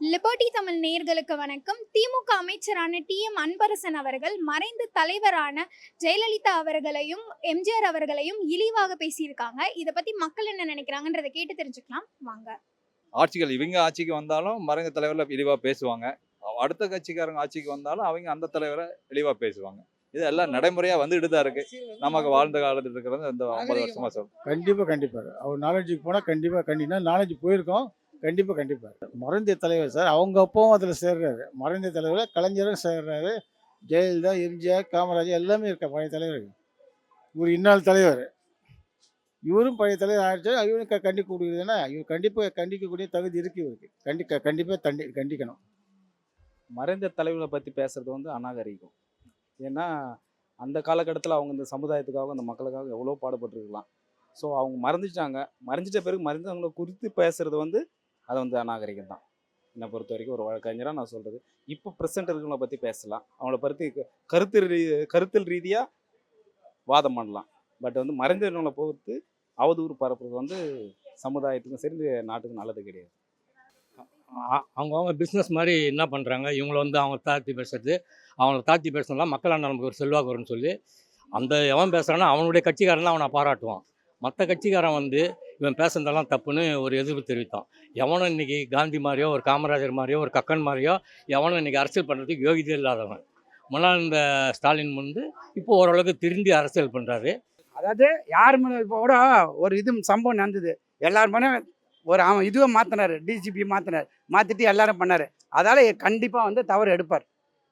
Liberty Tamil நேயர்களுக்கு வணக்கம். திமுக அமைச்சரான டி எம் அன்பரசன் அவர்கள் மறைந்த தலைவரான ஜெயலலிதா அவர்களையும் எம்ஜிஆர் அவர்களையும் இழிவாக பேசியிருக்காங்க. இதை பத்தி மக்கள் என்ன நினைக்கிறாங்கன்றதை கேட்டு தெரிஞ்சுக்கலாம். வாங்க. ஆட்சிகள் இவங்க ஆட்சிக்கு வந்தாலும் மறைந்த தலைவரில் இழிவாக பேசுவாங்க. அடுத்த கட்சிக்காரங்க ஆட்சிக்கு வந்தாலும் அவங்க அந்த தலைவரை இழிவாக பேசுவாங்க. இது எல்லாம் நடைமுறையாக வந்துட்டு தான் இருக்கு. நமக்கு வாழ்ந்த காலத்தில் இருக்கிறது இந்த ஐம்பது வருஷமா சொல்றோம் கண்டிப்பாக கண்டிப்பாக அவர் நாலேஜுக்கு போனால் கண்டிப்பாக கண்டிப்பாக நாலேஜ் போயிருக்கோம். கண்டிப்பாக கண்டிப்பாக மறைந்த தலைவர் சார் அவங்க அப்பாவும் அதில் சேர்றாரு. மறைந்த தலைவரில் கலைஞரும் சேர்றாரு. ஜெயலலிதா எம்ஜிஆர் காமராஜர் எல்லாமே இருக்க பழைய தலைவர் இவர். இந்நாள் தலைவர். இவரும் பழைய தலைவர் ஆயிடுச்சு. இவரும் க கண்டிக்க கூடியதுன்னா இவர் கண்டிப்பாக கண்டிக்கக்கூடிய தகுதி இருக்கு இவருக்கு. கண்டிக்க கண்டிப்பாக தண்டி கண்டிக்கணும். மறைந்த தலைவர்களை பற்றி பேசுறது வந்து அநாகரிகம். ஏன்னா அந்த காலகட்டத்தில் அவங்க இந்த சமுதாயத்துக்காக இந்த மக்களுக்காக எவ்வளோ பாடுபட்டுருக்கலாம். ஸோ அவங்க மறந்துட்டாங்க. மறைஞ்சிட்ட பிறகு மறைந்தவங்களை குறித்து பேசுறது வந்து அது வந்து அநாகரிகம் தான். என்னை பொறுத்த வரைக்கும் ஒரு வழக்கறிஞராக நான் சொல்கிறது இப்போ ப்ரெசென்ட் இருக்கிறவங்கள பற்றி பேசலாம். அவங்கள பற்றி கருத்து ரீ கருத்தில் ரீதியாக வாதம் பண்ணலாம். பட் வந்து மறைந்தவங்களை பொறுத்து அவதூறு பரப்புறது வந்து சமுதாயத்துக்கும் சரி நாட்டுக்கும் நல்லது கிடையாது. அவங்கவுங்க பிஸ்னஸ் மாதிரி என்ன பண்ணுறாங்க இவங்கள வந்து அவங்க தாழ்த்தி பேசுறது அவங்கள தாழ்த்தி பேசுனதுலாம் மக்களால் நமக்கு ஒரு செல்வாக்கு வரும்னு சொல்லி அந்த எவன் பேசுகிறானோ அவனுடைய கட்சிக்காரன் தான் அவனை பாராட்டுவான். மற்ற கட்சிக்காரன் வந்து இவன் பேசுனதெல்லாம் தப்புன்னு ஒரு எதிர்ப்பு தெரிவித்தான். எவனும் இன்னைக்கு காந்தி மாதிரியோ ஒரு காமராஜர் மாதிரியோ ஒரு கக்கன் மாதிரியோ எவனும் இன்னைக்கு அரசியல் பண்ணுறதுக்கு யோகியதை இல்லாதவன். முன்னாள் இந்த ஸ்டாலின் வந்து இப்போ ஓரளவுக்கு திருந்தி அரசியல் பண்ணுறாரு அதாவது யார் மேலே இப்போ கூட ஒரு இது சம்பவம் நடந்தது. எல்லார் மேலே ஒரு அவன் இதுவை மாற்றினார் டிஜிபி மாற்றினார் மாற்றிட்டு எல்லாரும் பண்ணார். அதால் கண்டிப்பாக வந்து தவறு எடுப்பார்.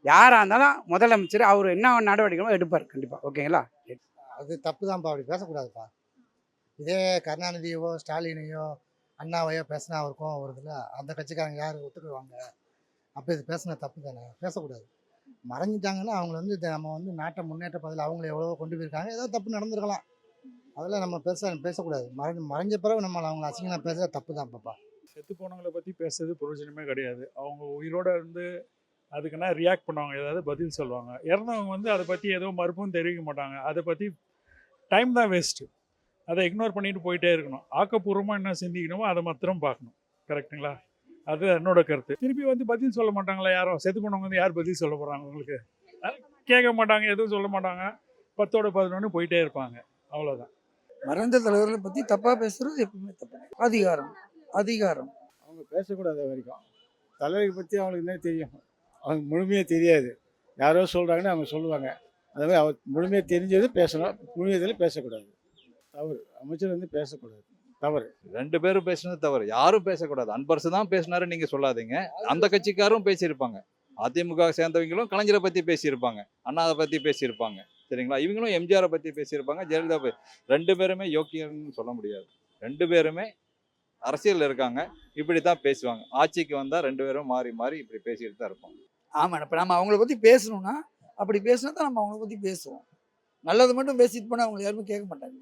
யாராக இருந்தாலும் முதலமைச்சர் அவர் என்ன நடவடிக்கைகளோ எடுப்பார் கண்டிப்பாக ஓகேங்களா? அது தப்பு தான்ப்பா அப்படி பேசக்கூடாதுப்பா. இதே கருணாநிதியவோ ஸ்டாலினையோ அண்ணாவையோ பேசினா அவருக்கும் வருதுல்ல அந்த கட்சிக்காரங்க யார்? ஒத்துக்குவாங்க. அப்போ இது பேசின தப்பு தானே? பேசக்கூடாது. மறைஞ்சிட்டாங்கன்னா அவங்க வந்து இதை நம்ம வந்து நாட்டை முன்னேற்ற பதில் அவங்கள எவ்வளோ கொண்டு போயிருக்காங்க. ஏதோ தப்பு நடந்திருக்கலாம். அதெல்லாம் நம்ம பேச பேசக்கூடாது. மறைஞ்சு மறைஞ்ச பிறகு நம்ம அவங்கள அசிங்கமாக பேசுறது தப்பு தான் பாப்பா. செத்து போனவங்களை பற்றி பேசுறது பிரயோஜனமே கிடையாது. அவங்க உயிரோடு இருந்து அதுக்குன்னா ரியாக்ட் பண்ணுவாங்க. ஏதாவது பதில் சொல்லுவாங்க. இறந்தவங்க வந்து அதை பற்றி எதுவும் மறுப்பும் தெரிவிக்க மாட்டாங்க. அதை பற்றி டைம் தான் வேஸ்ட்டு அதை இக்னோர் பண்ணிட்டு போயிட்டே இருக்கணும். ஆக்கப்பூர்வமாக என்ன சிந்திக்கணுமோ அதை மாத்திரம் பார்க்கணும். கரெக்ட்டுங்களா அது என்னோட கருத்து. திருப்பி வந்து பதில் சொல்ல மாட்டாங்களா யாரும்? செத்து போனவங்க வந்து யார் பதில் சொல்ல போகிறாங்க உங்களுக்கு? கேட்க மாட்டாங்க எதுவும் சொல்ல மாட்டாங்க. பத்தோட பதினொன்று போயிட்டே இருப்பாங்க. அவ்வளோதான் மறைந்த தலைவர்களை பற்றி தப்பாக பேசுறது எப்பவுமே தப்பு. அதிகாரம் அதிகாரம். அவங்க பேசக்கூடாது வரைக்கும். தலைவரை பற்றி அவங்களுக்கு என்ன தெரியும்? அவங்க முழுமையாக தெரியாது. யாரோ சொல்கிறாங்கன்னு அவங்க சொல்லுவாங்க. அது மாதிரி அவர் முழுமையாக தெரிஞ்சது பேசணும். முழுமையதில் பேசக்கூடாது. தவறு. அமைச்சர் வந்து பேசக்கூடாது. தவறு. ரெண்டு பேரும் பேசுனது தவறு. யாரும் பேசக்கூடாது. அன்பரசு தான் பேசினாரு நீங்க சொல்லாதீங்க. அந்த கட்சிக்காரும் பேசியிருப்பாங்க. அதிமுக சேர்ந்தவங்களும் கலைஞரை பத்தி பேசியிருப்பாங்க. அண்ணாவை பத்தி பேசியிருப்பாங்க. சரிங்களா? இவங்களும் எம்ஜிஆரை பத்தி பேசியிருப்பாங்க ஜெயலலிதா பத்தி. ரெண்டு பேருமே யோக்கியன்னு சொல்ல முடியாது. ரெண்டு பேருமே அரசியல் இருக்காங்க. இப்படி தான் பேசுவாங்க. ஆட்சிக்கு வந்தா ரெண்டு பேரும் மாறி மாறி இப்படி பேசிட்டு தான் இருப்பாங்க. ஆமாம் இப்போ நம்ம அவங்கள பற்றி பேசணும்னா அப்படி பேசினா தான் நம்ம அவங்கள பற்றி பேசுவோம். நல்லது மட்டும் பேசிட்டு போனால் அவங்க யாருமே கேட்க மாட்டாங்க.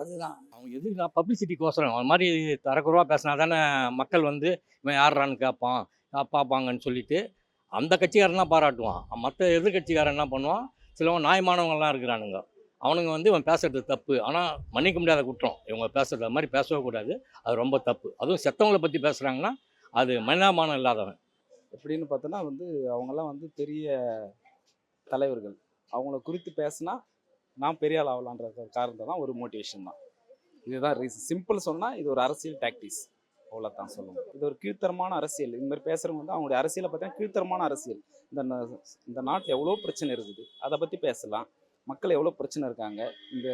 அதுதான். அவங்க எதுக்கு நான் பப்ளிசிட்டிக்கோசரம் அது மாதிரி தரக்குறவா பேசினா தானே மக்கள் வந்து இவன் யாரான்னு கேட்பான் பார்ப்பாங்கன்னு சொல்லிட்டு அந்த கட்சிக்காரன் தான் பாராட்டுவான். மற்ற எதிர்கட்சிக்காரன் என்ன பண்ணுவான்? சிலவன் நியாயமானவங்கலாம் இருக்கிறானுங்க. அவனுங்க வந்து இவன் பேசுறது தப்பு. ஆனால் மன்னிக்க முடியாத குற்றம். இவங்க பேசுறது அது மாதிரி பேசவே கூடாது. அது ரொம்ப தப்பு. அதுவும் செத்தவங்களை பற்றி பேசுகிறாங்கன்னா அது மனிதாமானம் இல்லாதவன். எப்படின்னு பார்த்தோன்னா வந்து அவங்கெல்லாம் வந்து பெரிய தலைவர்கள். அவங்கள குறித்து பேசினா நான் பெரிய ஆள் ஆகலான்ற காரணத்தை தான் ஒரு மோட்டிவேஷன் தான். இதுதான் ரீசன் சிம்பிள் சொன்னால் இது ஒரு அரசியல் டாக்டிக்ஸ் அவ்வளோதான் சொல்லுவோம். இது ஒரு கீழ்த்தரமான அரசியல். இந்த மாதிரி பேசுகிறவங்க வந்து அவங்களுடைய அரசியலை பார்த்தீங்கன்னா கீழ்த்தரமான அரசியல். இந்த இந்த நாட்டில் எவ்வளோ பிரச்சனை இருக்குது? அதை பற்றி பேசலாம். மக்கள் எவ்வளோ பிரச்சனை இருக்காங்க? இந்த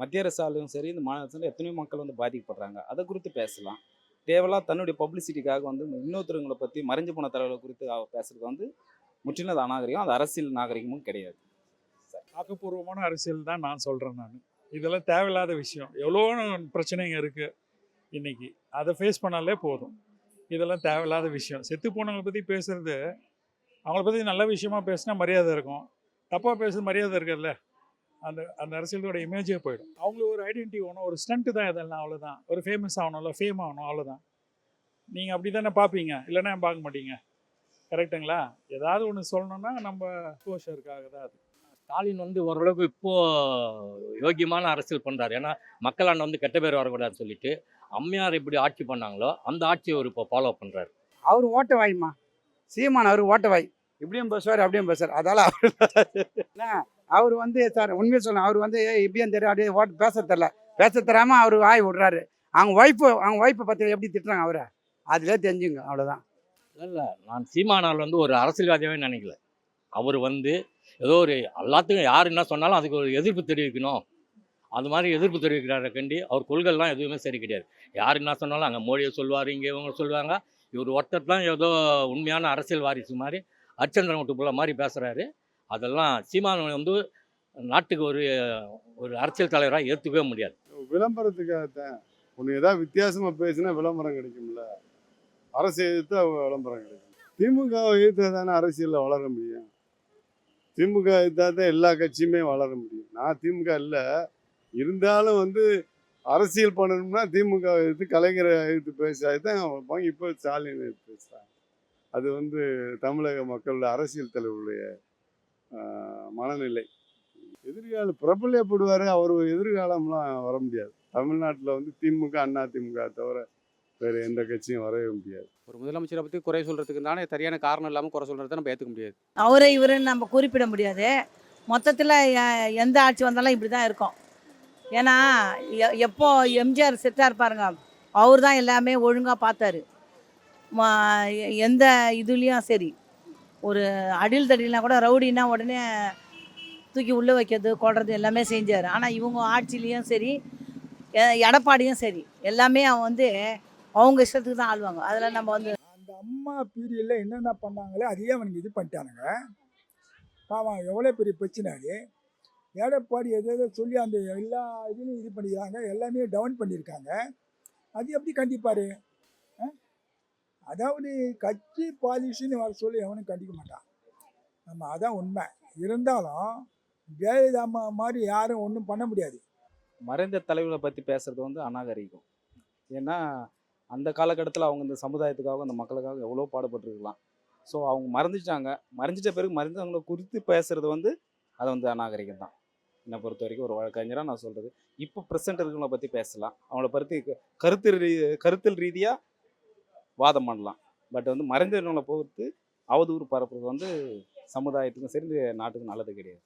மத்திய அரசாலையும் சரி இந்த மாநிலத்தில் எத்தனையோ மக்கள் வந்து பாதிக்கப்படுறாங்க. அதை குறித்து பேசலாம். தேவையில்லாம் தன்னுடைய பப்ளிசிட்டிக்காக வந்து இன்னொருத்தருங்களை பற்றி மறைஞ்சு போன தலைவர்களை குறித்து அவ பேசுறது வந்து முற்றிலும் அது அநாகரிகம். அது அரசியல் நாகரிகமும் கிடையாது. ஆக்கப்பூர்வமான அரசியல் தான் நான் சொல்கிறேன் நான். இதெல்லாம் தேவையில்லாத விஷயம். எவ்வளோ பிரச்சனைங்க இருக்குது இன்னைக்கு. அதை ஃபேஸ் பண்ணாலே போதும். இதெல்லாம் தேவையில்லாத விஷயம். செத்து போனவங்களை பற்றி பேசுகிறது அவங்கள பற்றி நல்ல விஷயமா பேசினா மரியாதை இருக்கும். தப்பாக பேசுறது மரியாதை இருக்குல்ல? அந்த அந்த அரசியலோட இமேஜே போயிடும். அவங்களுக்கு ஒரு ஐடென்டிட்டி வேணும் ஒரு ஸ்டண்ட்டு தான் இதெல்லாம் அவ்வளோதான் ஒரு ஃபேமஸ் ஆகணும்ல ஃபேம் ஆகணும் அவ்வளோதான் நீங்கள் அப்படி தானே பார்ப்பீங்க? இல்லைன்னா பார்க்க மாட்டீங்க. கரெக்டுங்களா ஏதாவது ஒன்று சொல்லணும்னா நம்ம சோஷருக்காக தான் அது. ஸ்டாலின் வந்து ஓரளவுக்கு இப்போ யோக்கியமான அரசியல் பண்றாரு. ஏன்னா மக்களாண்ட வந்து கெட்ட பேர் வரக்கூடாதுன்னு சொல்லிட்டு அம்மையார் எப்படி ஆட்சி பண்ணாங்களோ அந்த ஆட்சியை அவர் இப்போ ஃபாலோ பண்றாரு. அவர் ஓட்ட வாய்மா. சீமான் அவர் ஓட்ட வாய். இப்படியும் பேசுவார் அப்படியும் பேசுவார். அதால அவர் அவர் வந்து சார் உண்மையை சொல்லணும். அவர் வந்து இப்படியும் தெரியும் அப்படியே ஓட்டு பேச தெரில பேச தெரியாம அவர் வாய் விடுறாரு. அவங்க ஒய்ஃபு அவங்க ஒய்ஃபை பற்றி எப்படி திட்டுறாங்க அவரை? அதிலே தெரிஞ்சுங்க அவ்வளோதான் இல்லை நான் சீமானால் வந்து ஒரு அரசியல்வாதியாகவே நினைக்கல. அவர் வந்து ஏதோ ஒரு எல்லாத்துக்கும் யார் என்ன சொன்னாலும் அதுக்கு ஒரு எதிர்ப்பு தெரிவிக்கணும். அது மாதிரி எதிர்ப்பு தெரிவிக்கிறார கண்டி. அவர் கொள்கைலாம் எதுவுமே சரி கிடையாது. யார் என்ன சொன்னாலும் அங்கே மோடியை சொல்லுவார் இங்கே இவங்க சொல்லுவாங்க. இவர் ஒருத்தர் தான் ஏதோ உண்மையான அரசியல் வாரிசு மாதிரி அச்சந்திரன் விட்டு மாதிரி பேசுகிறாரு அதெல்லாம் சீமான் வந்து நாட்டுக்கு ஒரு ஒரு அரசியல் தலைவராக ஏற்றுக்கவே முடியாது. விளம்பரத்துக்காகத்தான். ஒன்று ஏதாவது வித்தியாசமாக பேசினா விளம்பரம் கிடைக்கும்ல. அரசு எதிர்த்து விளம்பரம் கிடைக்கும். திமுக எதிர்த்து தானே அரசியலில் வளர முடியும். திமுக இருந்தால் தான் எல்லா கட்சியுமே வளர முடியும். நான் திமுக இல்லை. இருந்தாலும் வந்து அரசியல் பண்ணணும்னா திமுக எடுத்து கலைஞரை எடுத்து பேசுறது தான் இப்போ ஸ்டாலின் எடுத்து பேசுகிறாங்க அது வந்து தமிழக மக்களோட அரசியல் தலைவருடைய மனநிலை. எதிர்காலம் பிரபல்யப்படுவார். அவர் எதிர்காலம்லாம் வர முடியாது. தமிழ்நாட்டில் வந்து திமுக அண்ணா திமுக தவிர வேறு எந்த கட்சியும் வரவே முடியாது. ஒரு முதலமைச்சரை பற்றி குறை சொல்கிறதுக்கு தானே சரியான காரணம் இல்லாமல் குறை சொல்கிறத நம்ம ஏற்றுக்க முடியாது. அவரை இவருன்னு நம்ம குறிப்பிட முடியாது. மொத்தத்தில் எந்த ஆட்சி வந்தாலும் இப்படி தான் இருக்கும். ஏன்னா எ- எப்போ எம்ஜிஆர் செட்டார் பாருங்க அவர் தான் எல்லாமே ஒழுங்காக பார்த்தாரு. ம- எ- எந்த இதுலேயும் சரி ஒரு அடில் தடில்னா கூட ரவுடினா உடனே தூக்கி உள்ளே வைக்கிறது கொள்றது எல்லாமே செஞ்சார். ஆனால் இவங்க ஆட்சிலையும் சரி எடப்பாடியும் சரி எல்லாமே அவன் வந்து அவங்க இஷ்டத்துக்கு தான் ஆளுவாங்க அதில் நம்ம வந்து அந்த அம்மா பீரியடில் என்னென்ன பண்ணாங்களோ அதையே அவனுக்கு இது பண்ணிட்டானுங்க. பாவம் எவ்வளோ பெரிய பிரச்சனை அது. எடப்பாடி எதோ சொல்லி அந்த எல்லா இதுலையும் இது பண்ணிக்கிறாங்க எல்லாமே டவுன் பண்ணியிருக்காங்க. அது எப்படி கண்டிப்பார்? அதாவது கட்சி பாலிசின்னு வர சொல்லி எவனும் கண்டிக்க மாட்டான். நம்ம அதான் உண்மை. இருந்தாலும் ஜெயலலிதா அம்மா மாதிரி யாரும் ஒன்றும் பண்ண முடியாது. மறைந்த தலைவர்களை பற்றி பேசுறது வந்து அநாகரிகம். ஏன்னா அந்த காலகட்டத்தில் அவங்க இந்த சமுதாயத்துக்காக அந்த மக்களுக்காக எவ்வளோ பாடுபட்டிருக்கலாம். ஸோ அவங்க மறந்துட்டாங்க. மறைஞ்சிட்ட பிறகு மறைஞ்சவங்களை குறித்து பேசுறது வந்து அது வந்து அநாகரிகம் தான். என்னை பொறுத்த வரைக்கும் ஒரு வழக்கறிஞராக நான் சொல்கிறது இப்போ ப்ரெசென்ட் இருக்கிறவங்கள பற்றி பேசலாம். அவங்கள பற்றி கருத்து ரீ கருத்தல் ரீதியாக வாதம் பண்ணலாம். பட் வந்து மறைந்தவங்களை பொறுத்து அவதூறு பரப்புறது வந்து சமுதாயத்துக்கும் சரி நாட்டுக்கும் நல்லது கிடையாது.